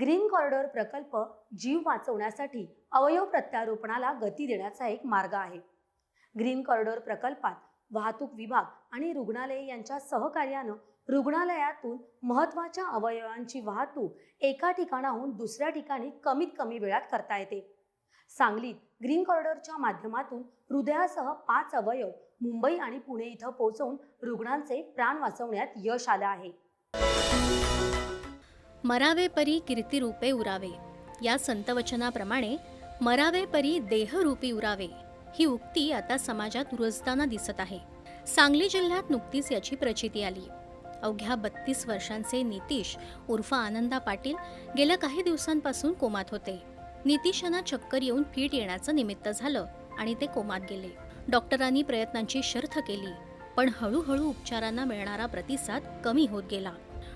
Green corridor प्रकल्प जीव वाचवण्यासाठी अवयव प्रत्यारोपणाला गती देण्याचा एक मार्ग आहे. ग्रीन कॉरिडॉर प्रकल्पात वाहतूक विभाग आणि रुग्णालय यांच्या सहकार्यानं रुग्णालयातून महत्त्वाच्या अवयवांची वाहतूक एका ठिकाणाहून दुसऱ्या ठिकाणी कमीत कमी वेळात करता येते. सांगलीत ग्रीन कॉरिडॉरच्या माध्यमातून हृदयासह पाच अवयव मुंबई आणि पुणे इथं पोहोचवून रुग्णांचे प्राण वाचवण्यात यश आलं आहे. मरावे परी कीर्तिरूपे उरावे. या संतवचनाप्रमाणे मरावे परी देहरूपी उरावे. ही उक्ती आता समाजात रुजताना दिसत आहे. सांगली जिल्ह्यात नुकतीच याची प्रचिती आली. अवघ्या बत्तीस वर्षांचे नितीश उर्फ आनंदा पाटील गेल्या काही दिवसांपासून कोमात होते. नितीशांना चक्कर येऊन फिट येण्याचं निमित्त झालं आणि ते कोमात गेले. डॉक्टरांनी प्रयत्नांची शर्थ केली पण हळूहळू उपचारांना मिळणारा प्रतिसाद कमी होत गेला.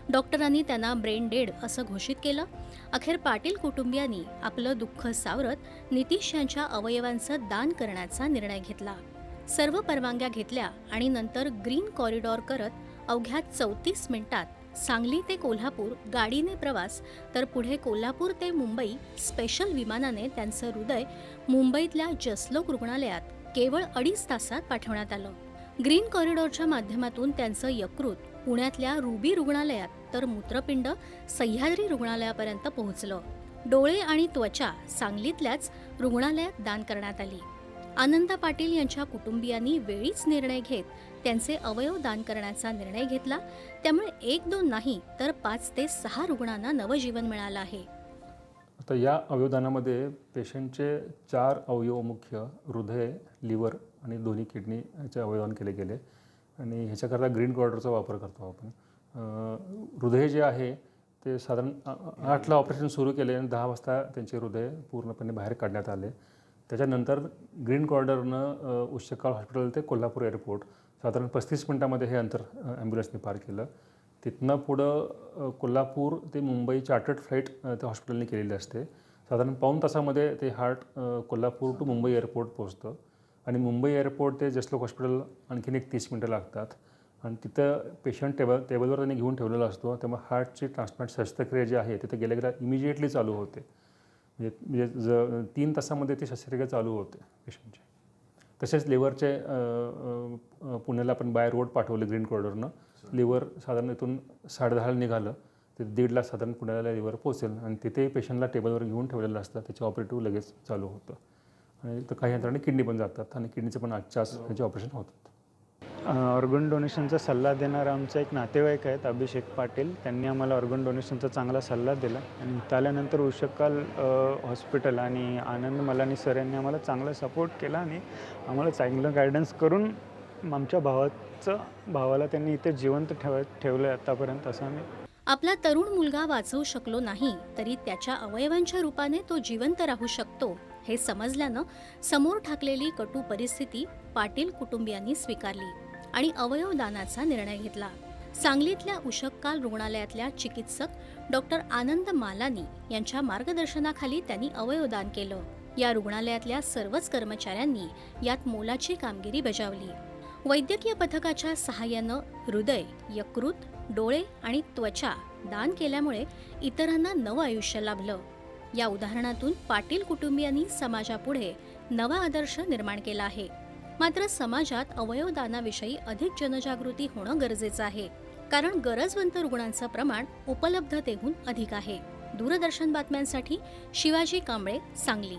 डॉक्टरांनी त्यांना ब्रेन डेड असं घोषित केलं. अखेर पाटील कुटुंबियांनी आपलं दुःख सावरत नितीश यांच्या अवयवांचं दान करण्याचा निर्णय घेतला. सर्व परवानग्या घेतल्या आणि नंतर ग्रीन कॉरिडॉर करत अवघ्या चौतीस मिनिटात सांगली ते कोल्हापूर गाडीने प्रवास तर पुढे कोल्हापूर ते मुंबई स्पेशल विमानाने त्यांचं हृदय मुंबईतल्या जसलोक रुग्णालयात केवळ अडीच तासात पाठवण्यात आलं. ग्रीन कॉरिडॉरच्या माध्यमातून त्यांचं यकृत पुण्यातल्या रुबी रुग्णालयात तर मूत्रपिंड सह्याद्री रुग्णालयापर्यंत पोहोचलं. डोळे आणि त्वचा सांगलीतल्याच रुग्णालयात दान करण्यात आली. आनंदा पाटील यांच्या कुटुंबियांनी वेळीच निर्णय घेत त्यांचे अवयव दान करण्याचा निर्णय घेतला. त्यामुळे एक दोन नाही तर पाच ते सहा रुग्णांना नवजीवन मिळालं आहे. आता या अवयवदानामध्ये पेशंटचे चार अवयव मुख्य हृदय लिव्हर आणि दोन्ही किडनी याचे अवयवदान केले गेले. आणि ह्याच्याकरता ग्रीन कॉर्डरचा वापर करतो आपण. हृदय जे आहे ते साधारण आठला ऑपरेशन सुरू केले आणि दहा वाजता त्यांचे हृदय पूर्णपणे बाहेर काढण्यात आले. त्याच्यानंतर ग्रीन कॉर्डरनं उच्चकाळ हॉस्पिटल ते कोल्हापूर एअरपोर्ट साधारण पस्तीस मिनटामध्ये हे अंतर ॲम्ब्युलन्सने पार केलं. तिथनं पुढं कोल्हापूर ते मुंबई चार्टर्ड फ्लाईट त्या हॉस्पिटलने केलेली असते. साधारण पाऊण तासामध्ये ते heart Kolhapur to Mumbai airport पोहोचतं. आणि मुंबई एअरपोर्ट ते जसलोक हॉस्पिटल आणखीन एक तीस मिनटं लागतात. आणि तिथं पेशंट टेबल टेबलवर त्यांनी घेऊन ठेवलेला असतो. त्यामुळे हार्टची ट्रान्सप्लांट शस्त्रक्रिया जी आहे तिथं गेल्या गेल्या इमिजिएटली चालू होते. म्हणजे म्हणजे ज तीन तासामध्ये ती शस्त्रक्रिया चालू होते पेशंटची तसेच लिव्हरचे पुण्याला आपण बाय रोड पाठवले ग्रीन कॉरिडॉरनं लिव्हर साधारण इथून साडेदहाला निघालं. ते दीडला साधारण पुण्याला लिव्हर पोचेल आणि तिथे पेशंटला टेबलवर घेऊन ठेवलेलं असतं. त्याचे ऑपरेटिव्ह लगेच चालू होतं. आणि तर काही यंत्राने किडनी पण जातात आणि किडनीचं पण आजच्याच त्याचे ऑपरेशन होतात. ऑर्गन डोनेशनचा सल्ला देणारा आमचा एक नातेवाईक आहेत अभिषेक पाटील. त्यांनी आम्हाला ऑर्गन डोनेशनचा चांगला सल्ला दिला आणि इथं आल्यानंतर उशकाल हॉस्पिटल आणि आनंद मलानी सर यांनी आम्हाला चांगला सपोर्ट केला आणि आम्हाला चांगलं गायडन्स करून आमच्या भावाचं भावाला त्यांनी इथे जिवंत ठेव ठेवलं आहे आतापर्यंत असं आम्ही. आपला तरुण मुलगा वाचवू शकलो नाही तरी त्याच्या अवयवांच्या रूपाने तो जिवंत राहू शकतो. हे समजल्यानं समोर ठाकलेली कटू परिस्थिती पाटील कुटुंबियांनी स्वीकारली आणि अवयवदानाचा निर्णय घेतला. सांगलीतल्या उशक्काल रुग्णालयातल्या चिकित्सक डॉक्टर आनंद मालानी यांच्या मार्गदर्शनाखाली त्यांनी अवयवदान केलं. या रुग्णालयातल्या सर्वच कर्मचाऱ्यांनी यात मोलाची कामगिरी बजावली. वैद्यकीय पथकाच्या सहाय्यानं हृदय यकृत डोळे आणि त्वचा दान केल्यामुळे इतरांना नवं आयुष्य लाभलं. या उदाहरणातून पाटील कुटुंबियांनी समाजापुढे नवा आदर्श निर्माण केला आहे. मात्र समाजात अवयवदानाविषयी अधिक जनजागृती होणं गरजेचं आहे. कारण गरजवंत रुग्णांचं प्रमाण उपलब्धतेहून अधिक आहे. दूरदर्शन बातम्यांसाठी शिवाजी कांबळे सांगली.